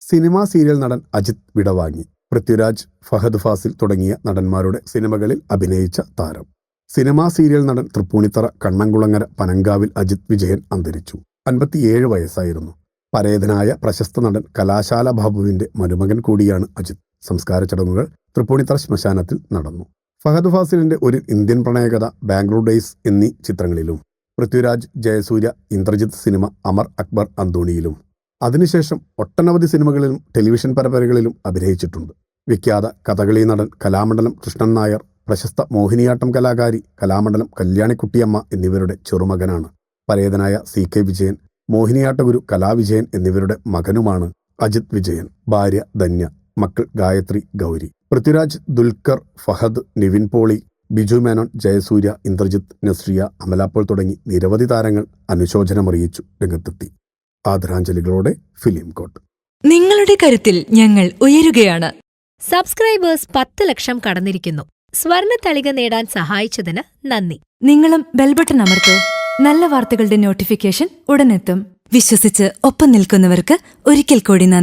Cinema serial നടൻ അജിത് വിടവാങ്ങി. പൃഥ്വിരാജ് ഫഹദ് ഫാസിൽ തുടങ്ങിയ നടന്മാരുടെ സിനിമകളിൽ അഭിനയിച്ച താരം. സിനിമാ സീരിയൽ നടൻ തൃപ്പൂണിത്തറ കണ്ണംകുളങ്ങര പനങ്കാവിൽ അജിത് വിജയൻ അന്തരിച്ചു. അൻപത്തിയേഴ് വയസ്സായിരുന്നു. പരേതനായ പ്രശസ്ത നടൻ കലാശാല ബാബുവിന്റെ മരുമകൻ കൂടിയാണ് അജിത്. സംസ്കാര ചടങ്ങുകൾ തൃപ്പൂണിത്തറ ശ്മശാനത്തിൽ നടന്നു. ഫഹദ് ഫാസിലിന്റെ ഒരു ഇന്ത്യൻ പ്രണയകഥ ബാംഗ്ലൂർ ഡേയ്സ് എന്നീ ചിത്രങ്ങളിലും. പൃഥ്വിരാജ് ജയസൂര്യ ഇന്ദ്രജിത്ത് സിനിമ അമർ അക്ബർ അന്തോണിയിലും. അതിനുശേഷം ഒട്ടനവധി സിനിമകളിലും ടെലിവിഷൻ പരമ്പരകളിലും അഭിനയിച്ചിട്ടുണ്ട്. വിഖ്യാത കഥകളി നടൻ കലാമണ്ഡലം കൃഷ്ണൻ നായർ പ്രശസ്ത മോഹിനിയാട്ടം കലാകാരി കലാമണ്ഡലം കല്യാണിക്കുട്ടിയമ്മ എന്നിവരുടെ ചെറുമകനാണ്. പരേതനായ സി കെ വിജയൻ മോഹിനിയാട്ട ഗുരു കലാവിജയൻ എന്നിവരുടെ മകനുമാണ് അജിത് വിജയൻ. ഭാര്യ ധന്യ മക്കൾ ഗായത്രി ഗൗരി. പൃഥ്വിരാജ് ദുൽഖർ ഫഹദ് നിവിൻ പോളി ബിജു മേനോൻ ജയസൂര്യ ഇന്ദ്രജിത്ത് നസ്രിയ അമലാപ്പോൾ തുടങ്ങി നിരവധി താരങ്ങൾ അനുശോചനമറിയിച്ചു രംഗത്തെത്തി. ആദരാഞ്ജലികളോടെ ഫിലിം കോട്ട്. നിങ്ങളുടെ കരുത്തിൽ ഞങ്ങൾ ഉയരുകയാണ്. സബ്സ്ക്രൈബേഴ്സ് പത്ത് ലക്ഷം കടന്നിരിക്കുന്നു. സ്വർണ തളിക നേടാൻ സഹായിച്ചതിന് നന്ദി. നിങ്ങളും ബെൽബട്ടൺ അമർത്തോ. നല്ല വാർത്തകളുടെ നോട്ടിഫിക്കേഷൻ ഉടനെത്തും. വിശ്വസിച്ച് ഒപ്പം നിൽക്കുന്നവർക്ക് ഒരിക്കൽ കൂടി നന്ദി.